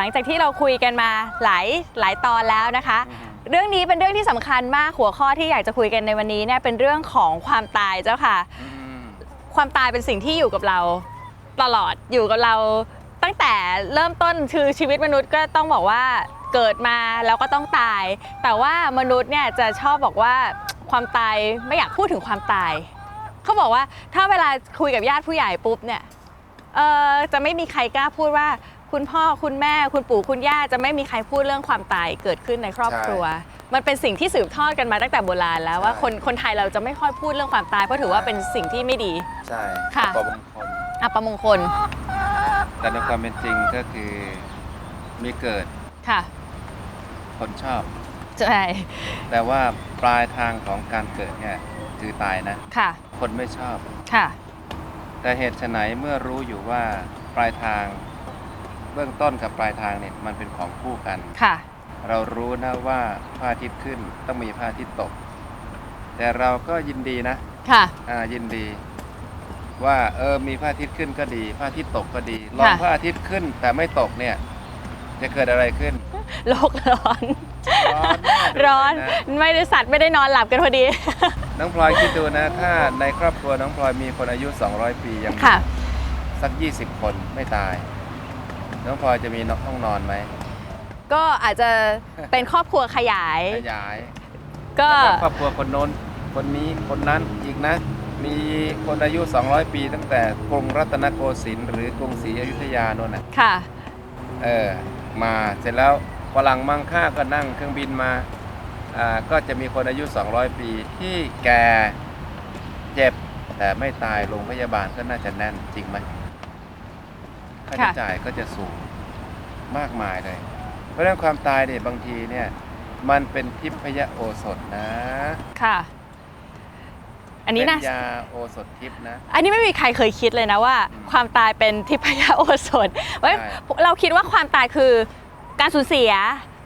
ลังจากที่เราคุยกันมาหลายหลายตอนแล้วนะคะ เรื่องนี้เป็นเรื่องที่สำคัญมากหัวข้อที่อยากจะคุยกันในวันนี้เนี่ยเป็นเรื่องของความตายเจ้าค่ะ ความตายเป็นสิ่งที่อยู่กับเราตลอดอยู่กับเรา ตั้งแต่เริ่มต้นคือชีวิตมนุษย์ก็ต้องบอกว่าเกิดมาแล้วก็ต้องตาย แต่ว่ามนุษย์เนี่ยจะชอบบอกว่าความตายไม่อยากพูดถึงความตาย เขาบอกว่าถ้าเวลาคุยกับญาติผู้ใหญ่ปุ๊บเนี่ยเออจะไม่มีใครกล้าพูดว่า คุณพ่อคุณแม่คุณปู่คุณย่าจะไม่มีใครพูดเรื่องความตายเกิดขึ้นในครอบครัว มันเป็นสิ่งที่สืบทอดกันมาตั้งแต่โบราณแล้วว่าใช่คนคนไทยเราจะไม่ค่อยพูดเรื่องความตายเพราะถือว่าเป็นสิ่งที่ไม่ดีใช่ค่ะประมงคลอัปมงคล แต่ในความเป็นจริงก็คือมีเกิดค่ะ คนชอบใช่แต่ว่าปลายทางของการเกิดเนี่ยคือตายนะค่ะ คนไม่ชอบค่ะ แต่เหตุไฉนเมื่อรู้อยู่ว่าปลายทาง เบื้องต้นกับปลายทางเนี่ยมันเป็นของคู่กัน ค่ะ เรารู้นะว่าพระอาทิตย์ขึ้นต้องมีพระอาทิตย์ตก แต่เราก็ยินดีนะค่ะ อ่ายินดี ว่าเออมีพระอาทิตย์ขึ้นก็ดีพระอาทิตย์ตกก็ดีลองค่ะ พระอาทิตย์ขึ้นแต่ไม่ตกเนี่ย จะเกิดอะไรขึ้น โลกร้อน ร้อนมากเลยร้อนนะไม่ได้สัตว์ไม่ได้นอนหลับกันพอดี น้องพลอยคิดดูนะ ถ้าในครอบครัวน้องพลอยมีคนอายุ 200 ปียังมีค่ะ สัก 20 คนไม่ตาย น้องพลอยจะมีห้องนอนไหมก็อาจจะเป็นครอบครัวขยาย ขยาย ก็แล้วครอบครัวคนโน้น คนนี้คนนั้นอีกนะ มีคนอายุ 200 ปี ตั้งแต่กรุงรัตนโกสินทร์หรือกรุงศรีอยุธยาโน่นน่ะค่ะ เออมาเสร็จแล้วฝรั่งมังค่าก็นั่งเครื่องบินมาอ่าก็จะมีคนอายุ 200 ปีที่แก่เจ็บแต่ไม่ตายโรงพยาบาลก็น่าจะแน่นจริงไหม ค่าใช้ค่ะจ่ายก็จะสูงมากมายเลย เพราะฉะนั้นความตายเนี่ยบางทีเนี่ยมันเป็นทิพยโอสถนะ ค่ะ อันนี้เป็นะยาโอสถทิพย์นะ อันนี้ไม่มีใครเคยคิดเลยนะว่าอืมความตายเป็นทิพยโอสถเว้ยใช่เราคิดว่าความตายคือการสูญเสีย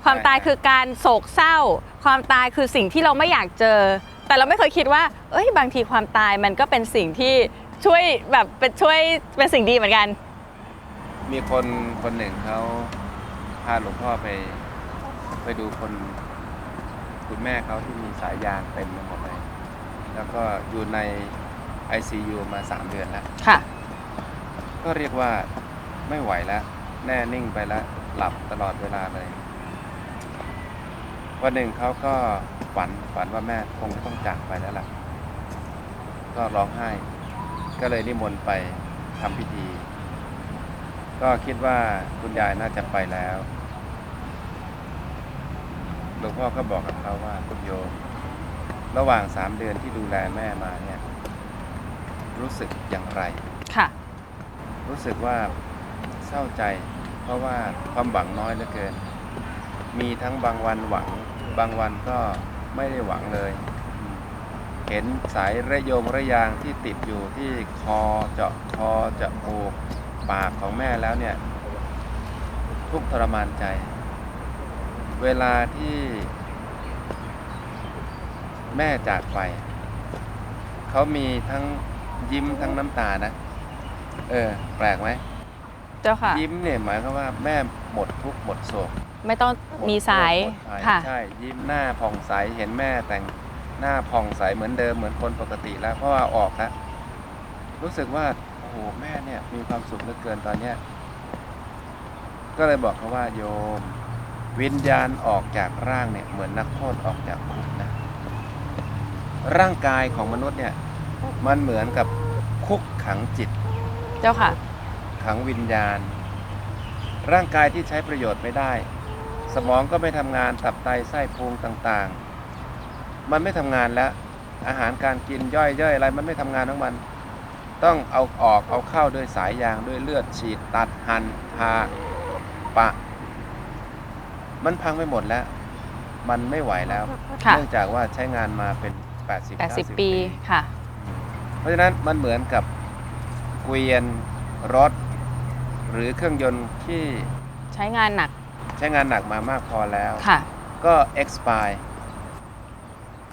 ความตายใช่คือการโศกเศร้า ความตายคือสิ่งที่เราไม่อยากเจอ แต่เราไม่เคยคิดว่า เอ้ยบางทีความตายมันก็เป็นสิ่งที่ช่วยแบบเป็นช่วยเป็นสิ่งดีเหมือนกัน มีคนคนหนึ่งเขาพาหลวงพ่อไป ไปดูคน คุณแม่เขาที่มีสายยางเต็มไปหมดเลย แล้วก็อยู่ใน ICU มา3เดือนแล้ว ค่ะ ก็เรียกว่าไม่ไหวแล้ว แน่นิ่งไปแล้ว หลับตลอดเวลาเลย วันหนึ่งเขาก็ฝันฝันว่าแม่คงต้องจากไปแล้วล่ะ ก็ร้องไห้ ก็เลยนิมนต์ไปทำพิธี ก็คิดว่าคุณยายน่าจะไปแล้วหลวงพ่อก็บอกกับเขาว่าคุณโยม ระหว่างสามเดือนที่ดูแลแม่มาเนี่ย รู้สึกอย่างไร ค่ะ รู้สึกว่าเศร้าใจ เพราะว่าความหวังน้อยเหลือเกิน มีทั้งบางวันหวัง บางวันก็ไม่ได้หวังเลย เห็นสายระโยงระยางที่ติดอยู่ที่คอเจาะคอเจาะมูก ปากของแม่แล้วเนี่ย ทุกข์ทรมานใจ เวลาที่แม่จากไป เขามีทั้งยิ้มทั้งน้ำตานะ เออ แปลกไหมเจ้าค่ะ ยิ้มเนี่ยหมายความว่าแม่หมดทุกข์หมดโศกไม่ต้องหดมีสายโศกหมดภัค่ะ ใช่ ยิ้มหน้าผ่องใสเห็นแม่แต่งหน้าผ่องใสเหมือนเดิมเหมือนคนปกติแล้ว เพราะว่าออกแล้วรู้สึกว่าโอ้โหแม่เนี่ยมีความสุขเหลือเกินตอนเนี้ยก็เลยบอกเขาว่าโยม วิญญาณออกจากร่างเนี่ยเหมือนนักโทษออกจากคุกนะร่างกายของมนุษย์เนี่ยมันเหมือนกับคุกขังจิต เจ้าค่ะ ขังวิญญาณ ร่างกายที่ใช้ประโยชน์ไม่ได้ สมองก็ไม่ทำงานตับไตไส้พุงต่างๆ มันไม่ทำงานแล้ว อาหารการกินย่อยย่อยอะไรมันไม่ทำงานของมัน ต้องเอาออกเอาเข้าด้วยสายยางด้วยเลือดฉีดตัดหันพาปะ มันพังไปหมดแล้ว มันไม่ไหวแล้ว ค่ะ เนื่องจากว่าใช้งานมาเป็น 80 90 80 ปีค่ะ เพราะฉะนั้นมันเหมือนกับเกวียนรถ หรือเครื่องยนต์ที่ใช้งานหนักใช้งานหนักมามากพอแล้ว ค่ะ ก็ expire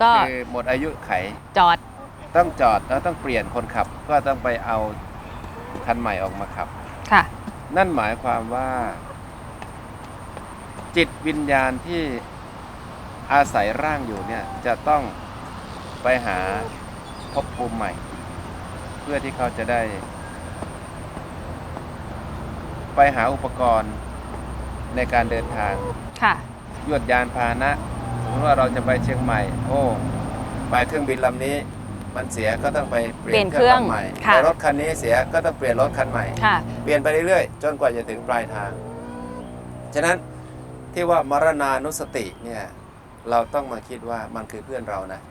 ก็คือหมดอายุไข จอด ต้องจอดแล้วต้องเปลี่ยนคนขับ ก็ต้องไปเอาคันใหม่ออกมาขับ ค่ะ นั่นหมายความว่า จิตวิญญาณที่อาศัยร่างอยู่เนี่ยจะต้องไปหาภพภูมิใหม่ เพื่อที่เขาจะได้ ไปหาอุปกรณ์ในการเดินทางค่ะ ยวดยานพาหนะสมมติว่าเราจะไปเชียงใหม่ โอ้ ไปเครื่องบินลำนี้ มันเสียก็ต้องไปเปลี่ยนเครื่องลำใหม่เปลี่ยนเครื่องค่ะไปรถคันนี้เสียก็ต้องเปลี่ยนรถคันใหม่ค่ะเปลี่ยนไปเรื่อยๆ จนกว่าจะถึงปลายทาง ฉะนั้นที่ว่ามรณานุสติเนี่ยเราต้องมาคิดว่ามันคือเพื่อนเรานะ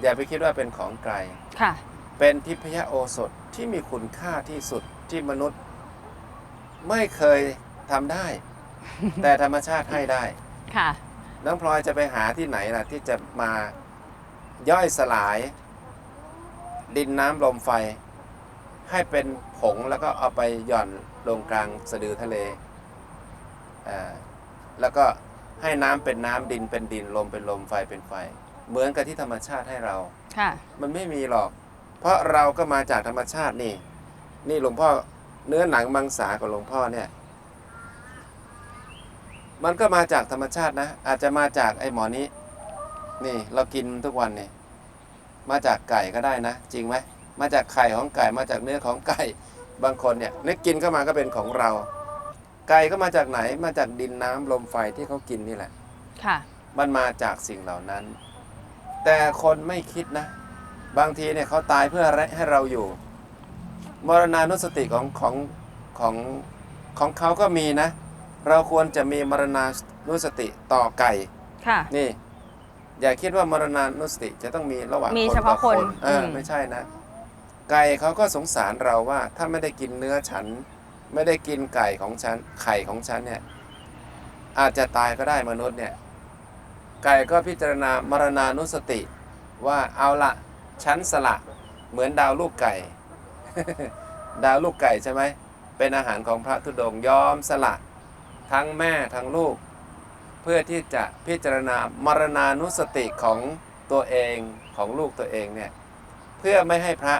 อย่าไปคิดว่าเป็นของไกลค่ะเป็นทิพยโอสถที่มีคุณค่าที่สุดที่มนุษย์ ไม่เคยทำได้ แต่ธรรมชาติให้ได้ค่ะน้องพลอยจะไปหาที่ไหนล่ะ ที่จะมาย่อยสลาย ดินน้ำลมไฟ ให้เป็นผงแล้วก็เอาไปหย่อนลงกลางสะดือทะเลอ่าแล้วก็ให้น้ำเป็นน้ำดินเป็นดินลมเป็นลมไฟเป็นไฟ เหมือนกับที่ธรรมชาติให้เราค่ะมันไม่มีหรอก เพราะเราก็มาจากธรรมชาตินี่ นี่หลวงพ่อเนื้อหนังมังสาของหลวงพ่อเนี่ยมันก็มาจากธรรมชาตินะ อาจจะมาจากไอ้หมอนี้ นี่เรากินทุกวันนี่ มาจากไก่ก็ได้นะ จริงไหมมาจากไข่ของไก่มาจากเนื้อของไก่บางคนเนี่ยนึกกินเข้ามาก็เป็นของเรา ไก่ก็มาจากไหนมาจากดินน้ำลมไฟที่เขากินนี่แหละค่ะ มันมาจากสิ่งเหล่านั้น แต่คนไม่คิดนะ บางทีเนี่ยเขาตายเพื่อให้เราอยู่ มรณานุสติของของของของเขาก็มีนะ เราควรจะมีมรณานุสติต่อไก่ ค่ะ นี่ อย่าคิดว่ามรณานุสติจะต้องมีระหว่างมีคนเฉพาะต่อคนเอออม ไม่ใช่นะ ไก่เขาก็สงสารเราว่า ถ้าไม่ได้กินเนื้อฉัน ไม่ได้กินไก่ของฉัน ไข่ของฉันเนี่ย อาจจะตายก็ได้มนุษย์เนี่ย ไก่ก็พิจารณามรณานุสติ ว่าเอาละฉันสละเหมือนดาวลูกไก่ ดาวลูกไก่ใช่ไหมเป็นอาหารของพระธุดงค์ยอมสละ ทั้งแม่ทั้งลูก เพื่อที่จะพิจารณามรณานุสติของตัวเองของลูกตัวเองเนี่ยเพื่อไม่ให้พระ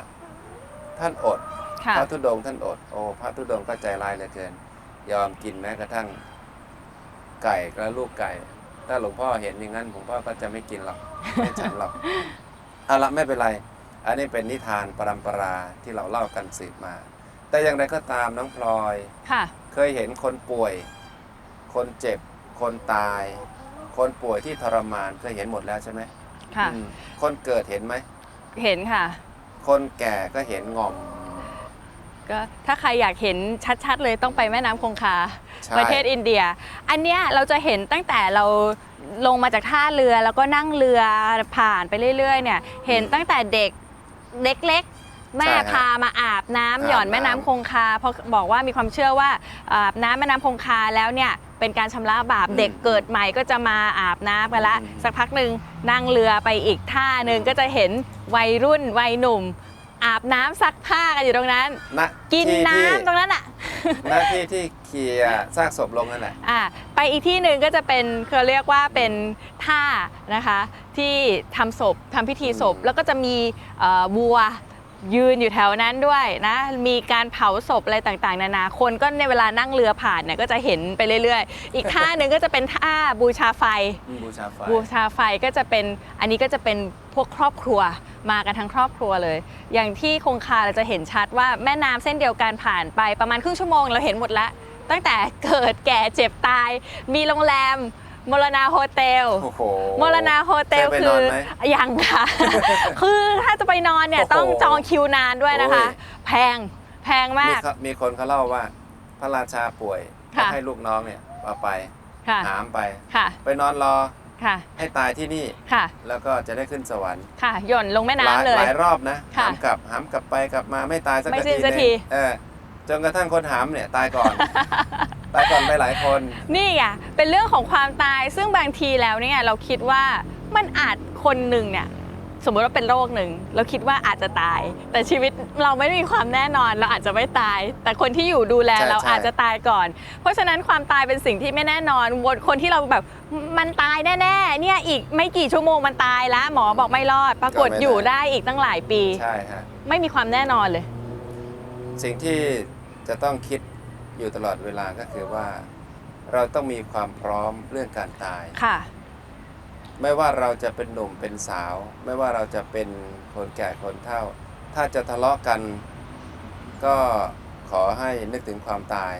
ท่านอดค่ะพระธุดงค์ท่านอดโอ้พระธุดงค์ก็ใจร้ายเหลือเกิน ยอมกินแม้กระทั่งไก่และลูกไก่ ถ้าหลวงพ่อเห็นอย่างนั้นหลวงพ่อก็จะไม่กินหรอกไม่ฉันหรอกเอาละไม่เป็นไร อันนี้เป็นนิทานปรำปราที่เราเล่ากันสืบมา แต่อย่างไรก็ตามน้องพลอยค่ะเคยเห็นคนป่วย คนเจ็บ คนตาย คนป่วยที่ทรมานเคยเห็นหมดแล้วใช่ไหมค่ะ อืมคนเกิดเห็นไหม เห็นค่ะ คนแก่ก็เห็นงอมก็ถ้าใครอยากเห็นชัดๆ เลยต้องไปแม่น้ำคงคา ใช่ประเทศอินเดีย อันเนี้ยเราจะเห็นตั้งแต่เราลงมาจากท่าเรือแล้วก็นั่งเรือผ่านไปเรื่อยๆ เนี่ย เห็นตั้งแต่เด็กเล็กๆ แม่ใช่ฮะพามาอาบน้ำอาบหย่อนแม่น้ำน้ำคงคาเพราะบอกว่ามีความเชื่อว่าอาบน้ำแม่น้ำคงคาแล้วเนี่ย เป็นการชำระบาปอืมเด็กเกิดใหม่ก็จะมาอาบน้ำกันละอืมสักพักหนึ่งนั่งเรือไปอีกท่าหนึ่งก็จะเห็นวัยรุ่นวัยหนุ่ม อาบน้ำซักผ้ากันอยู่ตรงนั้นณกินที่น้ำที่ตรงนั้นอะหน้าที่ที่เคลียร์ซากศพลงนั่นแหละอ่าไปอีกที่หนึ่งก็จะเป็นเขาเรียกว่าเป็นท่านะคะที่ทำศพทำพิธีศพอืมแล้วก็จะมีเอ่อวัว ยืนอยู่แถวนั้นด้วยนะ มีการเผาศพอะไรต่างๆ นานา คนก็ในเวลานั่งเรือผ่านเนี่ยก็จะเห็นไปเรื่อยๆ อีกท่าหนึ่งก็จะเป็นท่าบูชาไฟ บูชาไฟบูชาไฟก็จะเป็นอันนี้ก็จะเป็นพวกครอบครัวมากันทั้งครอบครัวเลย อย่างที่คงคาเราจะเห็นชัดว่าแม่น้ำเส้นเดียวกันผ่านไปประมาณครึ่งชั่วโมงเราเห็นหมดแล้วตั้งแต่เกิดแก่เจ็บตาย มีโรงแรม มรณาโฮเทลโอ้โหมรณาโฮเทลเคยไปคืนออนไหมยังค่ะ คือถ้าจะไปนอนเนี่ยโอ้โหต้องจองคิวนานด้วยนะคะโอ้ยแพงแพงมากเขามีคนเขาเล่าว่า พระราชาป่วยค่ะก็ให้ลูกน้องเนี่ยเอาไปค่ะหามไปค่ะไปนอนรอค่ะให้ตายที่นี่ค่ะแล้วก็จะได้ขึ้นสวรรค์ค่ะหย่นลงแม่หลายน้ำเลยหลายรอบนะค่ะหามกลับหามกลับไปกลับมาไม่ตายสักไม่ทีสิ้นสักหทีงเออจนกระทั่งคนหามเนี่ยตายก่อน ตายก่อนไปหลายคน นี่ไงเป็นเรื่องของความตายซึ่งบางทีแล้วเนี่ยเราคิดว่ามันอาจคนหนึ่งเนี่ยสมมติว่าเป็นโรคหนึ่งเราคิดว่าอาจจะตาย แต่ชีวิตเราไม่มีความแน่นอน เราอาจจะไม่ตาย แต่คนที่อยู่ดูแลใช่เราใช่ อาจจะตายก่อน เพราะฉะนั้นความตายเป็นสิ่งที่ไม่แน่นอนวนคนที่เราแบบมันตายแน่ๆเนี่ยอีกไม่กี่ชั่วโมงมันตายแล้วหมอบอกไม่รอด ปรากฏอยู่ได้อีกตั้งหลายปี ใช่ฮะ ไม่มีความแน่นอนเลย สิ่งที่จะต้องคิด อยู่ตลอดเวลาก็คือว่า เราต้องมีความพร้อมเรื่องการตาย ค่ะ ไม่ว่าเราจะเป็นหนุ่มเป็นสาว ไม่ว่าเราจะเป็นคนแก่คนเฒ่า ถ้าจะทะเลาะกัน ก็ขอให้นึกถึงความตาย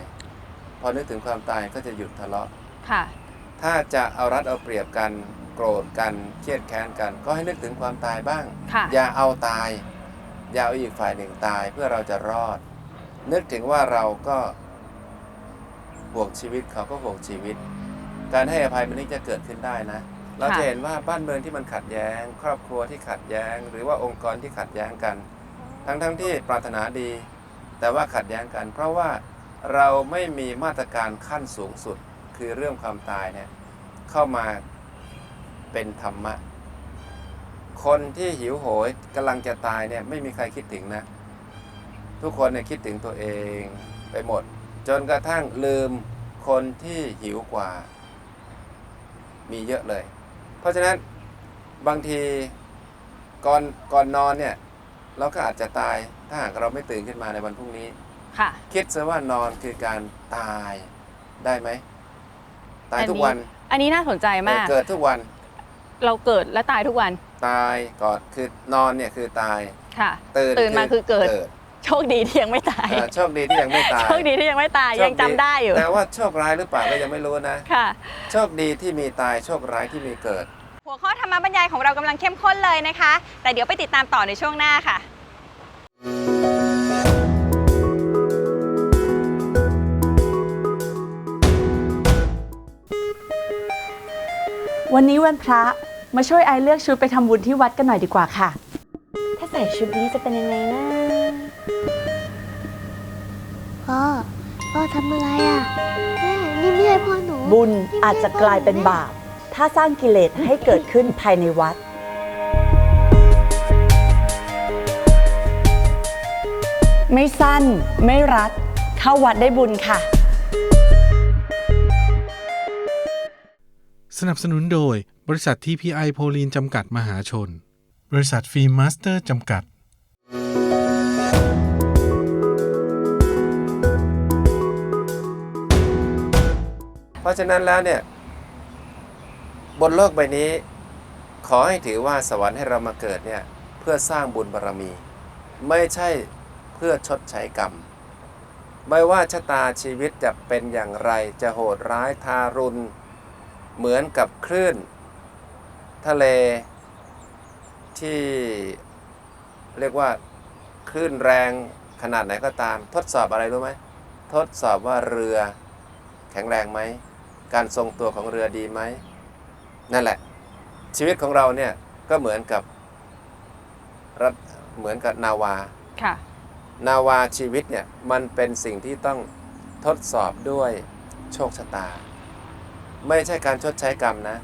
พอนึกถึงความตายก็จะหยุดทะเลาะ ค่ะ ถ้าจะเอารัดเอาเปรียบกันโกรธกันเครียดแค้นกัน ก็ให้นึกถึงความตายบ้าง ค่ะ อย่าเอาตาย อย่าเอาอีกฝ่ายหนึ่งตายเพื่อเราจะรอด นึกถึงว่าเราก็ ห่วงชีวิตเขาก็ห่วงชีวิต การให้อภัยมันนี่จะเกิดขึ้นได้นะ เราจะเห็นว่าบ้านเมืองที่มันขัดแย้ง ครอบครัวที่ขัดแย้ง หรือว่าองค์กรที่ขัดแย้งกัน ทั้งๆทที่ปรารถนาดี แต่ว่าขัดแย้งกัน เพราะว่าเราไม่มีมาตรการขั้นสูงสุดคือเรื่องความตายเนี่ยเข้ามาเป็นธรรมะ คนที่หิวโหยกำลังจะตายเนี่ยไม่มีใครคิดถึงนะ ทุกคนเนี่ยคิดถึงตัวเองไปหมด จนกระทั่งลืมคนที่หิวกว่า มีเยอะเลย เพราะฉะนั้นบางทีก่อนก่อนนอนเนี่ย เราก็อาจจะตายถ้าหากเราไม่ตื่นขึ้นมาในวันพรุ่งนี้ ค่ะ คิดซะว่านอนคือการตายได้ไหม ตายทุกวันอันนี้น่าสนใจมาก เกิดทุกวัน เราเกิดและตายทุกวัน ตายก่อนคือนอนเนี่ยคือตาย ค่ะ ตื่นตื่นมาคือเกิดเกิด โชคดีที่ยังไม่ตาย เออโชคดีที่ยังไม่ตายโชคดีที่ยังไม่ตาย โชคยังจำได้อยู่ แต่ว่าโชคร้ายหรือเปล่าก็ยังไม่รู้นะ ค่ะ โชคดีที่มีตายโชคร้ายที่มีเกิด หัวข้อธรรมบรรยายของเรากำลังเข้มข้นเลยนะคะ แต่เดี๋ยวไปติดตามต่อในช่วงหน้าค่ะ วันนี้วันพระมาช่วยไอเลือกชุดไปทำบุญที่วัดกันหน่อยดีกว่าค่ะ ถ้าใส่ชุดนี้จะเป็นยังไงนะ พ่อ พ่อทำอะไรอะ แม่นี่ไม่ใช่พ่อหนูบุญอาจจะกลายเป็นบาป ถ้าสร้างกิเลสให้เกิดขึ้นภายในวัด ไม่สั้นไม่รัด เข้าวัดได้บุญค่ะ สนับสนุนโดยบริษัททีพีไอโพลีนจำกัดมหาชน บริษัทฟิล์มมาสเตอร์จำกัด เพราะฉะนั้นแล้วเนี่ยบนโลกใบนี้ ขอให้ถือว่าสวรรค์ให้เรามาเกิดเนี่ยเพื่อสร้างบุญบารรมี ไม่ใช่เพื่อชดใช้กรรม ไม่ว่าชะตาชีวิตจะเป็นอย่างไรจะโหดร้ายทารุณ เหมือนกับคลื่น ทะเลที่เรียกว่าคลื่นแรงขนาดไหนก็ตาม ทดสอบอะไรรู้ไหมทดสอบว่าเรือแข็งแรงไหม การทรงตัวของเรือดีไหมนั่นแหละ ชีวิตของเราเนี่ยก็เหมือนกับรัฐเหมือนกับนาวา ค่ะ นาวาชีวิตเนี่ยมันเป็นสิ่งที่ต้องทดสอบด้วยโชคชะตา ไม่ใช่การชดใช้กรรมนะ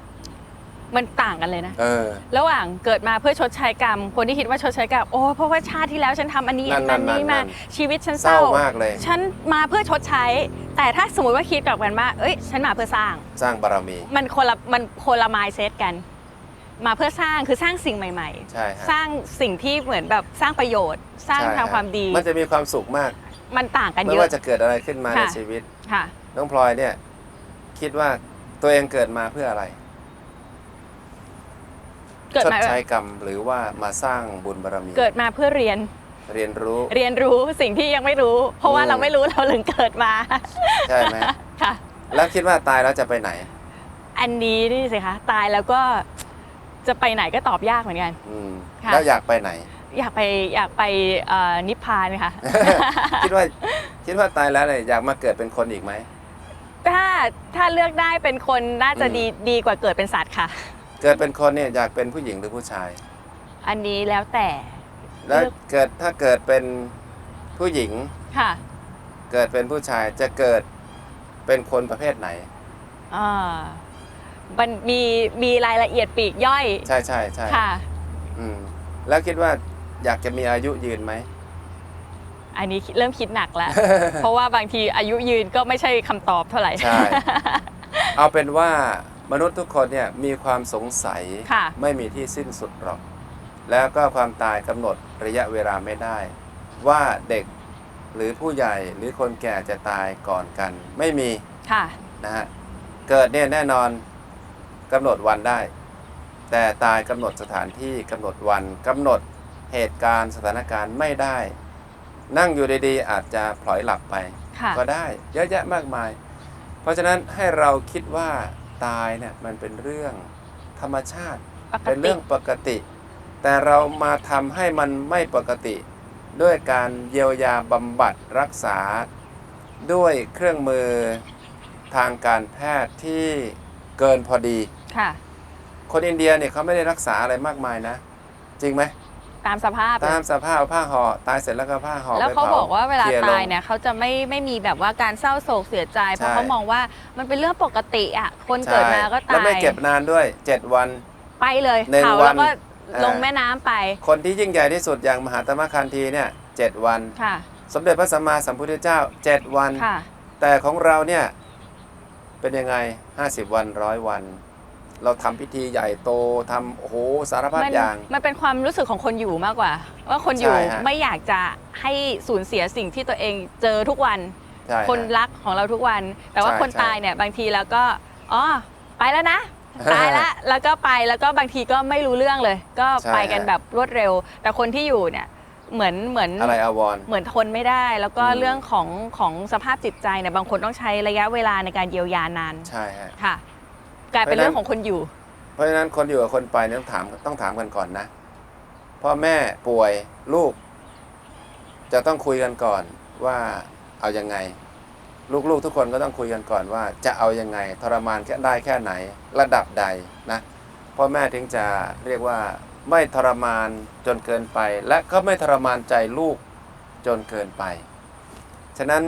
มันต่างกันเลยนะ เออ ระหว่างเกิดมาเพื่อชดใช้กรรม คนที่คิดว่าชดใช้กรรม โอ้เพราะว่าชาติที่แล้วฉันทำอันนี้นั่อันนนั่นั้นนนี้นั่นมา นั่น ชีวิตฉันเศเศร้าร้ามากเลย ฉันมาเพื่อชดใช้ แต่ถ้าสมมติว่าคิดกลับกันว่าเอ้ย ฉันมาเพื่อสร้าง สร้างบารมี มันคนละมันคนละมายเซตกัน มาเพื่อสร้างคือสร้างสิ่งใหม่ ใช่ฮะๆ สร้างสิ่งที่เหมือนแบบสร้างประโยชน์ สร้างใช่ฮะทำความดีมันจะมีความสุขมาก มันต่างกันไม่เยอะ ว่าจะเกิดอะไรขึ้นมาในค่ะ ชีวิต ค่ะ น้องพลอยเนี่ย คิดว่าตัวเองเกิดมาเพื่ออะไรเกิดชดมาใช้กรรมหรือว่ามาสร้างบุญบารมี เกิดมาเพื่อเรียน เรียนรู้เรียนรู้สิ่งที่ยังไม่รู้ เพราะว่าอืมเราไม่รู้เราถึงเกิดมาใช่ไหมค่ะ แล้วคิดว่าตายแล้วจะไปไหน อันนี้นี่สิคะตายแล้วก็จะไปไหนก็ตอบยากเหมือนกันอืมค่ะแล้วอยากไปไหน อยากไปอยากไปเอ่อนิพพานค่ะ คิดว่าคิดว่าตายแล้วเนี่ยอยากมาเกิดเป็นคนอีกไหมไปถ้าถ้าเลือกได้เป็นคนน่าจะอืมดีดีกว่าเกิดเป็นสัตว์ค่ะ เกิดเป็นคนเนี่ยอยากเป็นผู้หญิงหรือผู้ชาย อันนี้แล้วแต่ แล้วเลือกเกิดถ้าเกิดเป็นผู้หญิง ค่ะเกิดเป็นผู้ชายจะเกิดเป็นคนประเภทไหนอ่ามันมีมีรายละเอียดปลีกย่อย ใช่ใช่ใช่ค่ะ อืมแล้วคิดว่าอยากจะมีอายุยืนไหม อันนี้เริ่มคิดหนักแล้ว เพราะว่าบางทีอายุยืนก็ไม่ใช่คำตอบเท่าไหร่ ใช่ เอาเป็นว่ามนุษย์ทุกคนเนี่ยมีความสงสัย ค่ะ ไม่มีที่สิ้นสุดหรอก แล้วก็ความตายกำหนดระยะเวลาไม่ได้ ว่าเด็กหรือผู้ใหญ่หรือคนแก่จะตายก่อนกัน ไม่มีค่ะนะฮะเกิดเนี่ยแน่นอนกำหนดวันได้ แต่ตายกำหนดสถานที่กำหนดวันกำหนดเหตุการณ์สถานการณ์ไม่ได้ นั่งอยู่ดีๆ อาจจะพลอยหลับไปค่ะก็ได้เยอะแยะมากมาย เพราะฉะนั้นให้เราคิดว่าตายเนี่ยมันเป็นเรื่องธรรมชาติปกเป็นติเรื่องปกติ แต่เรามาทำให้มันไม่ปกติ ด้วยการเยียวยาบำบัดรักษา ด้วยเครื่องมือทางการแพทย์ที่เกินพอดี ค่ะ คนอินเดียเนี่ยเขาไม่ได้รักษาอะไรมากมายนะ จริงไหม ตามสภาพ ตามสภาพผ้าห่อตายเสร็จแล้วก็ผ้าห่อแล้วไปเขาผบอกว่าเวลาคร์ตายง เนี่ยเขาจะไม่ไม่มีแบบว่าการเศร้าโศกเสียใจ เพราะใช่ เขามองว่ามันเป็นเรื่องปกติอะ คนเกิดมาก็ใช่ตายแล้วไม่เก็บนานด้วย 7 วัน ไปเลยหนึ่งเผาวัแล้วนก็เอ่อ ลงแม่น้ำไป คนที่ยิ่งใหญ่ที่สุดอย่างมหาตมะคันธีเนี่ยเจ็ดวันค่ะ สมเด็จพระสัมมาสัมพุทธเจ้า 7 วันค่ะแต่ของเราเนี่ยเป็นยังไง 50 วันร้อยวัน เราทำพิธีใหญ่โตทำโอ้โหสารพัดมันอย่าง มันเป็นความรู้สึกของคนอยู่มากกว่า ว่าคนอยู่ใช่ฮะไม่อยากจะให้สูญเสียสิ่งที่ตัวเองเจอทุกวันใช่คนฮะรักของเราทุกวัน แต่ว่าใช่คนใช่ตายเนี่ยบางทีแล้วก็อ๋อไปแล้วนะ ตายแล้วแล้วก็ไปแล้วก็บางทีก็ไม่รู้เรื่องเลย ก็ใช่ไปกันฮะ แบบรวดเร็ว แต่คนที่อยู่เนี่ยเหมือนเหมือน อะไรอาวรณ์ เหมือนทนไม่ได้ แล้วก็อืม เรื่องของของสภาพจิตใจเนี่ยบางคนต้องใช้ระยะเวลาในการเยียวยานานใช่ฮะ ค่ะ กลายเป็นเพราะฉะนั้น เรื่องของคนอยู่ เพราะฉะนั้นคนอยู่กับคนไปเนี่ยต้องถามต้องถามกันก่อนนะพ่อแม่ป่วยลูก จะต้องคุยกันก่อนว่าเอายังไง ลูกๆทุกคนก็ต้องคุยกันก่อนว่าจะเอายังไงทรมานแค่ได้แค่ไหนระดับใดนะพ่อแม่ถึงจะเรียกว่าไม่ทรมานจนเกินไป และก็ไม่ทรมานใจลูกจนเกินไป ฉะนั้น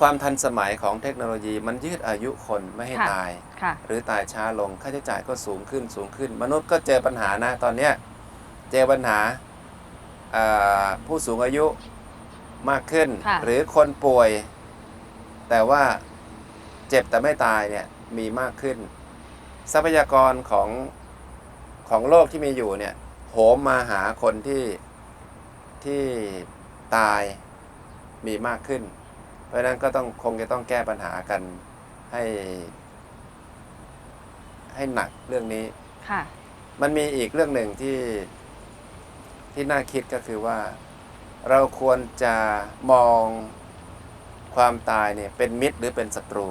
ความทันสมัยของเทคโนโลยีมันยืดอายุคนไม่ให้ค่ะตายค่ะหรือตายช้าลงค่าใช้จ่ายก็สูงขึ้นสูงขึ้น มนุษย์ก็เจอปัญหานะตอนเนี้ยเจอปัญหาอ่าผู้สูงอายุมากขึ้นค่ะหรือคนป่วย แต่ว่าเจ็บแต่ไม่ตายเนี่ยมีมากขึ้น ทรัพยากรของของโลกที่มีอยู่เนี่ยโหมมาหาคนที่ที่ตายมีมากขึ้น เพราะฉะนั้นก็ต้องคงจะต้องแก้ปัญหากันให้ ให้หนักเรื่องนี้ค่ะมันมีอีกเรื่องหนึ่งที่ที่น่าคิดก็คือว่า เราควรจะมอง ความตายเนี่ยเป็นมิตรหรือเป็นศัตรู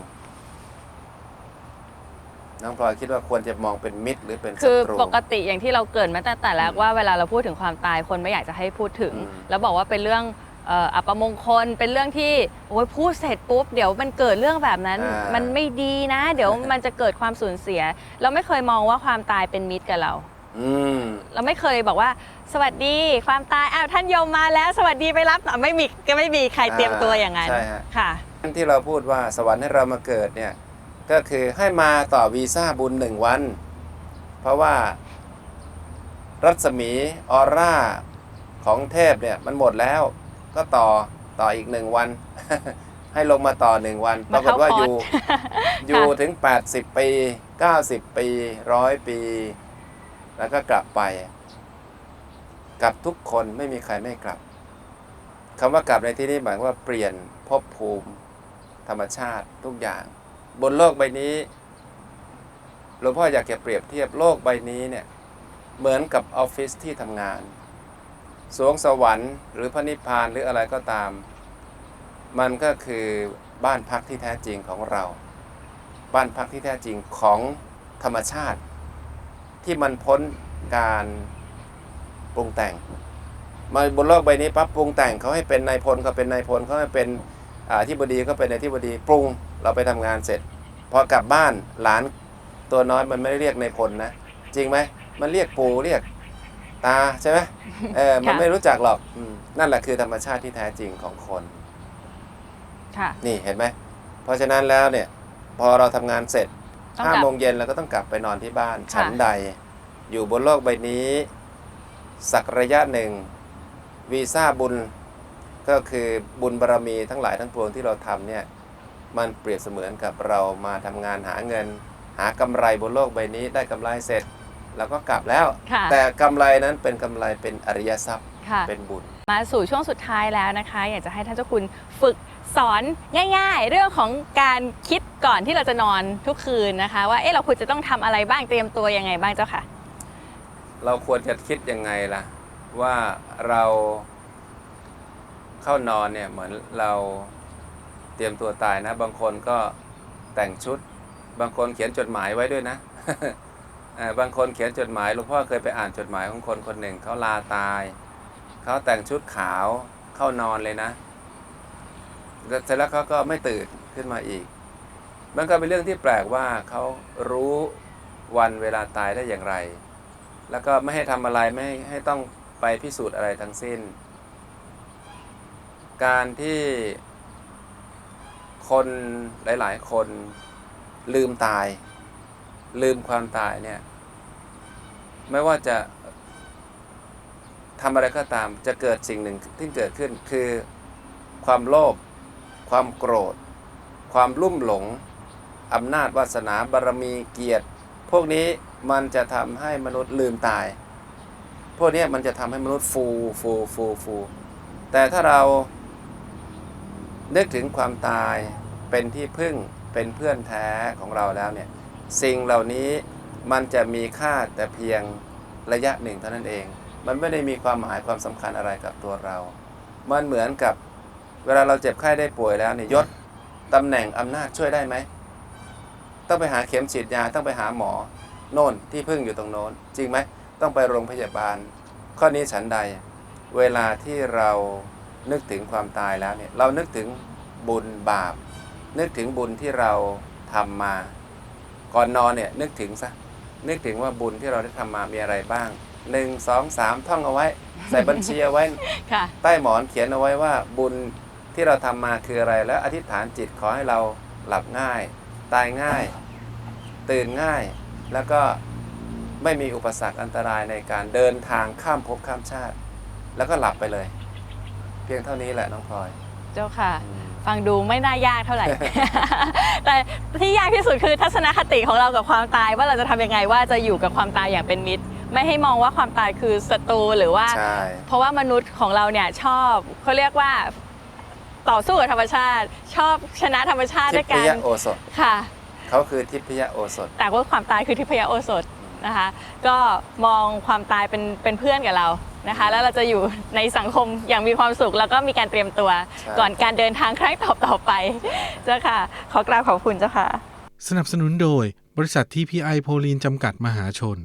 น้องพลอยคิดว่าควรจะมองเป็นมิตรหรือเป็นศัคือตรู ปกติอย่างที่เราเกริดมาตั้งแต่แรกอืมว่าเวลาเราพูดถึงความตายคนไม่อยากจะให้พูดถึง อืม แล้วบอกว่าเป็นเรื่องเอ่ออัปมงคลเป็นเรื่องที่โอ้ยพูดเสร็จปุ๊บเดี๋ยวมันเกิดเรื่องแบบนั้น อ่ามัมันไม่ดีนะ เดี๋ยวมันจะเกิดความสูญเสีย เราไม่เคยมองว่าความตายเป็นมิตรกับเรา อืม เราไม่เคยบอกว่า สวัสดีความตายอ้าวท่านโยมมาแล้ว สวัสดีไปรับหน่อยไม่มีก็ไม่มีใครเตรียมตัวอย่างนั้น ใช่ฮะ ค่ะ ที่เราพูดว่าสวรรค์ให้เรามาเกิดเนี่ย ก็คือให้มาต่อวีซ่าบุญหนึ่งวัน เพราะว่า รัศมีออร่าของเทพเนี่ยมันหมดแล้ว ก็ต่อต่ออีกหนึ่งวัน ให้ลงมาต่อหนึ่งวันปมาราเข้ากฏว่าคออร์สยู่อยู่ถึง 80 ปี 90 ปีร้อยปี แล้วก็กลับไป กลับทุกคนไม่มีใครไม่กลับคำว่ากลับในที่นี้หมายว่าเปลี่ยนภพภูมิ ธรรมชาติทุกอย่าง บนโลกใบนี้หลวงพ่ออยากจะเปรียบเทียบโลกใบนี้เนี่ยเหมือนกับออฟฟิศที่ทำงานสวงสวรรค์หรือพระนิพพานหรืออะไรก็ตาม มันก็คือบ้านพักที่แท้จริงของเรา บ้านพักที่แท้จริงของธรรมชาติ ที่มันพ้นการปรุงแต่ง มาบนโลกใบนี้ปั๊บปรุงแต่งเขาให้เป็นนายพลก็เป็นนายพลเขาให้เป็นอาที่บดีก็เป็นนายที่บดีปรุงเราไปทำงานเสร็จพอกลับบ้านหลานตัวน้อยมันไม่ได้เรียกในพลนะจริงไหมมันเรียกปู่เรียกตาใช่ไหมเออมันค่ะไม่รู้จักหรอกอืมนั่นแหละคือธรรมชาติที่แท้จริงของคนค่ะนี่เห็นไหมเพราะฉะนั้นแล้วเนี่ยพอเราทำงานเสร็จ ต้องห้ากลับ โมงเย็นเราก็ต้องกลับไปนอนที่บ้านค่ะ ฉันใด อยู่บนโลกใบนี้ สักระยะหนึ่งวีซ่าบุญ ก็คือบุญบารรมีทั้งหลายทั้งปวงที่เราทำเนี่ยมันเปรียบเสมือนกับเรามาทำงานหาเงิน หากำไรบนโลกใบนี้ได้กำไรเสร็จเราก็กลับแล้ว ค่ะ แต่กำไรนั้นเป็นกำไรเป็นอริยทรัพย์ค่ะ เป็นบุญ มาสู่ช่วงสุดท้ายแล้วนะคะ อยากจะให้ท่านเจ้าคุณฝึก สอนง่ายๆ เรื่องของการคิดก่อนที่เราจะนอนทุกคืนนะคะ ว่าเอ๊ะเราควรจะต้องทำอะไรบ้างเตรียมตัวยังไงบ้างเจ้าค่ะ เราควรจะคิดยังไงล่ะ ว่าเราเข้านอนเนี่ยเหมือนเราเตรียมตัวตายนะ บางคนก็แต่งชุด บางคนเขียนจดหมายไว้ด้วยนะบางคนเขียนจดหมายหลวงพ่อเคยไปอ่านจดหมายของคนคนหนึ่งเขาลาตายเขาแต่งชุดขาวเข้านอนเลยนะ เสร็จแล้วเขาก็ไม่ตื่นขึ้นมาอีก มันก็เป็นเรื่องที่แปลกว่าเขารู้วันเวลาตายได้อย่างไร แล้วก็ไม่ให้ทำอะไรไม่ให้ให้ต้องไปพิสูจน์อะไรทั้งสิ้น การที่คนหลาย ๆ คนลืมตาย ลืมความตายเนี่ย ไม่ว่าจะทำอะไรก็ตามจะเกิดสิ่งหนึ่งที่เกิดขึ้นคือความโลภ ความโกรธ ความลุ่มหลงอำนาจวาสนาบารมีเกียรติ พวกนี้มันจะทำให้มนุษย์ลืมตาย พวกนี้มันจะทำให้มนุษย์ฟูฟูฟูฟูแต่ถ้าเรานึกถึงความตายเป็นที่พึ่งเป็นเพื่อนแท้ของเราแล้วเนี่ยสิ่งเหล่านี้มันจะมีค่าแต่เพียงระยะหนึ่งเท่านั้นเอง มันไม่ได้มีความหมายความสำคัญอะไรกับตัวเรา มันเหมือนกับ เวลาเราเจ็บไข้ได้ป่วยแล้วเนี่ยยศตำแหน่งอำนาจช่วยได้ไหม ต้องไปหาเข็มฉีดยาต้องไปหาหมอ โน่นที่พึ่งอยู่ตรงโน้น จริงไหมต้องไปโรงพยาบาล ข้อนี้ฉันใด เวลาที่เรานึกถึงความตายแล้วเนี่ยเรานึกถึงบุญบาป นึกถึงบุญที่เราทำมา ก่อนนอนเนี่ยนึกถึงซะนึกถึงว่าบุญที่เราได้ทำมามีอะไรบ้างหนึ่งสองสามท่องเอาไว้ ใส่บัญชีเอาไว้ค่ะใต้หมอนเขียนเอาไว้ว่าบุญ ที่เราทำมาคืออะไรแล้วอธิษฐานจิตขอให้เราหลับง่าย ตายง่าย ตื่นง่าย แล้วก็ไม่มีอุปสรรคอันตรายในการเดินทางข้ามภพข้ามชาติ แล้วก็หลับไปเลย เพียงเท่านี้แหละน้องพลอย เจ้าค่ะ ฟังดูไม่น่ายากเท่าไหร่ แต่ที่ยากที่สุดคือทัศนคติของเรากับความตายว่าเราจะทำยังไงว่าจะอยู่กับความตายอย่างเป็นมิตรไม่ให้มองว่าความตายคือศัตรูหรือว่าใช่เพราะว่ามนุษย์ของเราเนี่ยชอบเขาเรียกว่า ต่อสู้กับธรรมชาติ ชอบชนะธรรมชาติทิด้วยพกันยโอสถค่ะ เขาคือทิพยโอสถ แต่ว่าความตายคือทิพยโอสถนะคะ ก็มองความตายเป็นเป็นเพื่อนกับเรานะคะ แล้วเราจะอยู่ในสังคมอย่างมีความสุข แล้วก็มีการเตรียมตัว ใช่ ก่อนการเดินทางครั้งต่อต่อไปเจ้าค่ะ ขอกราบขอบคุณเจ้าค่ะ สนับสนุนโดยบริษัท TPI โพลีนจำกัดมหาชน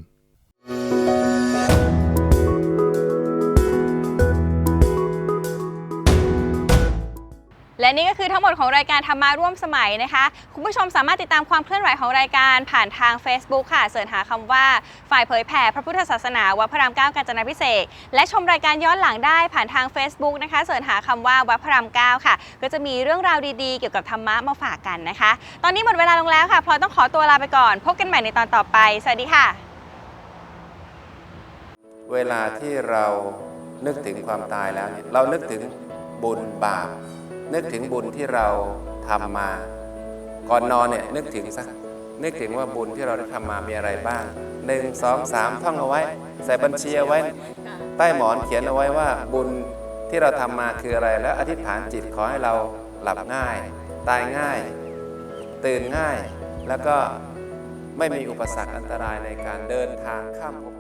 และนี่ก็คือทั้งหมดของรายการธรรมาร่วมสมัยนะคะ คุณผู้ชมสามารถติดตามความเคลื่อนไหวของรายการผ่านทาง Facebook ค่ะเสิร์ชหาคำว่า ฝ่ายเผยแผ่พระพุทธศาสนาวัดพระรามเก้ากาญจนาพิเศษและชมรายการย้อนหลังได้ผ่านทาง Facebook นะคะเสิร์ชหาคำว่าวัดพระรามเก้าค่ะ ก็จะมีเรื่องราวดีๆ เกี่ยวกับธรรมะมาฝากกันนะคะ ตอนนี้หมดเวลาลงแล้วค่ะพลอยต้องขอตัวลาไปก่อน พบกันใหม่ในตอนต่อไป สวัสดีค่ะ เวลาที่เรานึกถึงความตายแล้วเนี่ยเรานึกถึงบุญบาป นึกถึงบุญที่เราทำมา ก่อนนอนเนี่ยนึกถึงซะนึกถึงว่าบุญที่เราได้ทำมามีอะไรบ้างหนึ่งสองสามท่องเอาไว้ ใส่บัญชีเอาไว้ ใต้หมอนเขียนเอาไว้ว่าบุญที่เราทำมาคืออะไรแล้วอธิษฐานจิตขอให้เราหลับง่าย ตายง่าย ตื่นง่าย แล้วก็ไม่มีอุปสรรคอันตรายในการเดินทางข้ามภพ